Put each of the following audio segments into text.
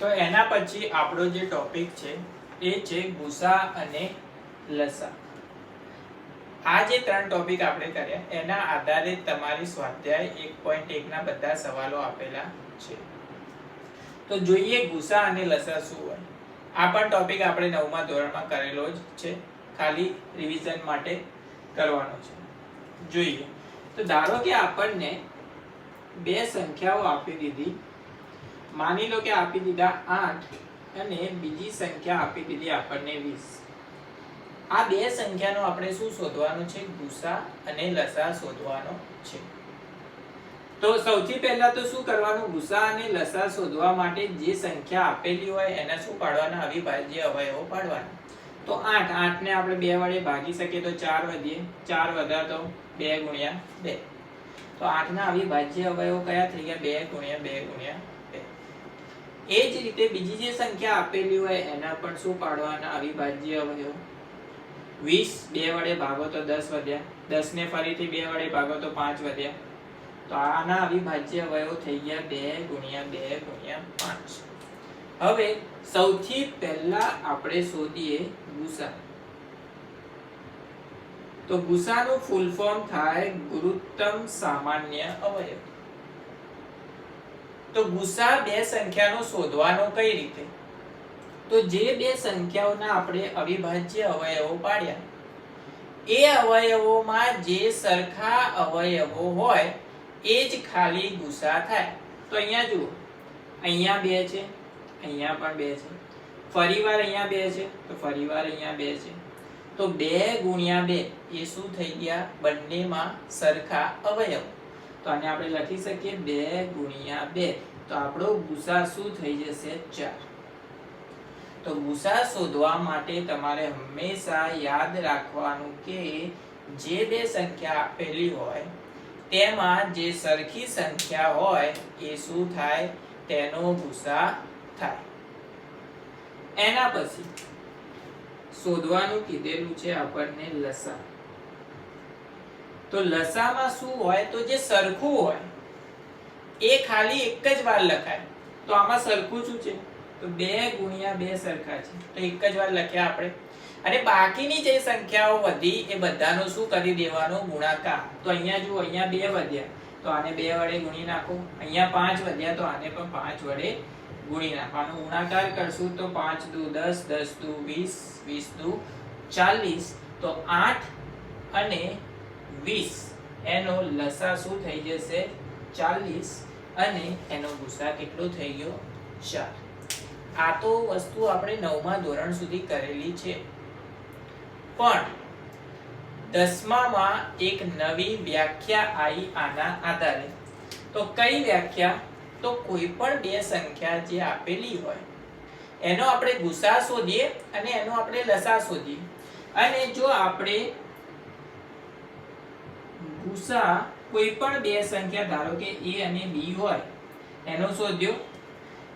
તો એના પછી આપણો જે ટોપિક છે, એ છે ગુસા અને લસા. આ જે ત્રણ ટોપિક આપણે કર્યા, એના આધારે તમારી સ્વાધ્યાય એક પોઈન્ટ એકના બધા સવાલો આપેલા છે. તો જોઈએ ગુસા અને લસા શું હોય. આ પણ ટોપિક આપણે નવમા ધોરણમાં કરેલો જ છે. ખાલી રિવિઝન માટે કરવાનો છે. જોઈએ. તો ધારો કે આપણને બે સંખ્યાઓ આપી દીધી. માની લો કે આપી દીધા આઠ અને બીજી સંખ્યા આપી દીધી આપણને વીસ. આ બે સંખ્યાનો આપણે શું શોધવાનું છે? ગુસા અને લસા શોધવાનો છે. તો સૌથી પહેલા તો શું કરવાનું? ગુસા અને લસા શોધવા માટે જે સંખ્યા આપેલી હોય એના શું પાડવાના? અવિભાજ્ય અવયવો પાડવાના. તો આઠ આઠ ને આપણે બે વડે ભાગી શકીએ તો ચાર વધીએ. ચાર વધા તો બે ગુણ્યા બે. તો આઠના અવિભાજ્ય અવયવો કયા થઈ ગયા? બે ગુણ્યા બે ગુણ્યા બે એ જ રીતે બીજી જે સંખ્યા આપેલી હોય એના પણ શું પાડવાના? અવિભાજ્ય અવયવ વીસ બે વડે ભાગો તો દસ વધ્યા. દસ ને ફરીથી બે વડે ભાગો તો પાંચ વધ્યા. તો આના અવિભાજ્ય અવયવ થઈ ગયા બે ગુણ્યા બે ગુણ્યા પાંચ. હવે સૌથી પહેલા આપણે શોધીએ ગુસા. તો ગુસાનું ફૂલ ફોર્મ થાય ગુરુત્તમ સામાન્ય અવયવ. તો ગુસા બે સંખ્યાનો શોધવાનો કઈ રીતે? તો જે બે સંખ્યાઓના આપણે અવિભાજ્ય અવયવો પાડ્યા. એ અવયવોમાં જે સરખા અવયવો હોય, એ જ ખાલી ગુસા થાય. તો અહીંયા જુઓ. અહીંયા બે છે, અહીંયા પણ બે છે. ફરીવાર અહીંયા બે છે, તો ફરીવાર અહીંયા બે છે. તો બે ગુણ્યા બે, એ શું થઈ ગયા? બંનેમાં સરખા અવયવ. તો આને આપણે લખી શકીએ બે ગુણ્યા બે. તો આપણો ગુસા શું થઈ જશે? ચાર. તો ગુસા શોધવા માટે તમારે હંમેશા યાદ રાખવાનું કે જે બે સંખ્યા આપેલી હોય, તેમાં જે સરખી સંખ્યા હોય, એ શું થાય? તેનો ગુસા થાય. એના પછી શોધવાનું કીધેલું છે આપણને લસા તો લસામાં શું હોય? તો જે સરખું હોય, એ ખાલી એક જ વાર લખાય. તો આમાં સરખું શું છે? તો બે ગુણ્યા બે સરખા છે. તો એક જ વાર લખ્યા આપણે. અને બાકીની જે સંખ્યાઓ વધી, એ બધાનો શું કરી દેવાનો? ગુણાકાર. તો અહીંયા જુઓ, અહીંયા બે વધ્યા. તો આને બે વડે ગુણી નાખો. અહીંયા પાંચ વધ્યા, તો આને પણ પાંચ વડે ગુણી નાખવાનો ગુણાકાર કરશું. તો પાંચ દુ દસ દસ દુ વીસ વીસ દુ ચાલીસ. તો આઠ અને વીસ. એનો લસા શું થઈ જશે? ચાલીસ. અને એનો ગુસા કેટલો થઈ ગયો? ચાર. આ તો વસ્તુ આપણે નવમા ધોરણ સુધી કરેલી છે. પણ દસમામાં એક નવી વ્યાખ્યા આવી આના આધારે. તો કઈ વ્યાખ્યા? તો કોઈ પણ બે સંખ્યા જે આપેલી હોય. એનો આપણે ગુસા શોધીએ અને એનો આપણે લસા શોધીએ. અને જો આપણે ગુસા કોઈ પણ બે સંખ્યા ધારો કે a અને b હોય, એનો શોધ્યો.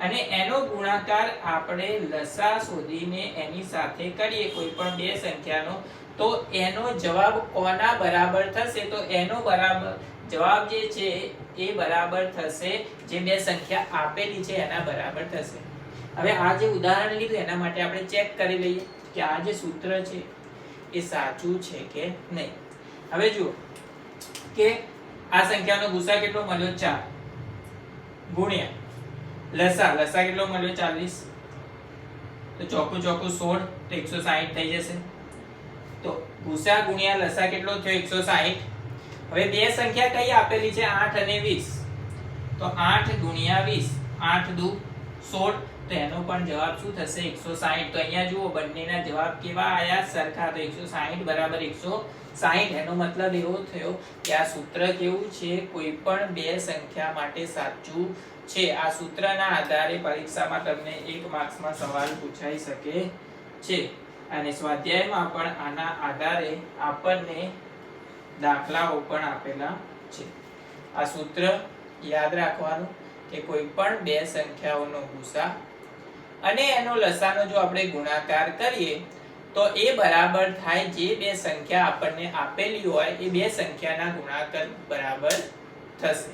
અને એનો ગુણાકાર આપણે લસા શોધીને એની સાથે કરીએ કોઈ પણ બે સંખ્યાનો, તો એનો જવાબ કોના બરાબર થશે? તો એનો બરાબર જવાબ જે છે એ બરાબર થશે, જે બે સંખ્યા આપેલી છે એના બરાબર થશે. હવે આ જે ઉદાહરણ લીધું એના માટે આપણે ચેક કરી લઈએ કે આ જે સૂત્ર છે એ સાચું છે કે નહીં. હવે જુઓ કે આ સંખ્યાનો ગુસા કેટલો મળ્યો? ચાર. ગુણ્યા. લસા. લસા કેટલો મળ્યો? ચાલીસ. તો ચોખ્ખું ચોખ્ખું સોળ, તો એકસો સાહીઠ થઈ જશે. તો ગુસા ગુણ્યા લસા કેટલો થયો? એકસો સાહીઠ. હવે બે સંખ્યા કઈ આપેલી છે? આઠ અને વીસ. તો આઠ ગુણ્યા વીસ. આઠ દુ સોળ. તો એનો પણ જવાબ શું થશે? એકસો સાહીઠ. તો અહીંયા જુઓ, બંનેના જવાબ કેવા આયા? સરખા. તો એકસો સાહીઠ બરાબર એકસો સાહીઠ એનો મતલબ એવો થયો કે આ સૂત્ર કેવું છે? કોઈ પણ બે સંખ્યા માટે સાચું છે. આ સૂત્રના આધારે પરીક્ષામાં તમને એક માર્ક્સમાં સવાલ પૂછાઈ શકે છે. અને સ્વાધ્યાયમાં પણ આના આધારે આપણને દાખલાઓ પણ આપેલા છે. આ સૂત્ર યાદ રાખવાનું કે કોઈ પણ બે સંખ્યાઓનો ગુસા. અને એનો લસાનો જો આપણે ગુણાકાર કરીએ તો એ બરાબર થાય જે બે સંખ્યા આપણને આપેલી હોય, એ બે સંખ્યાના ગુણાકાર બરાબર થશે.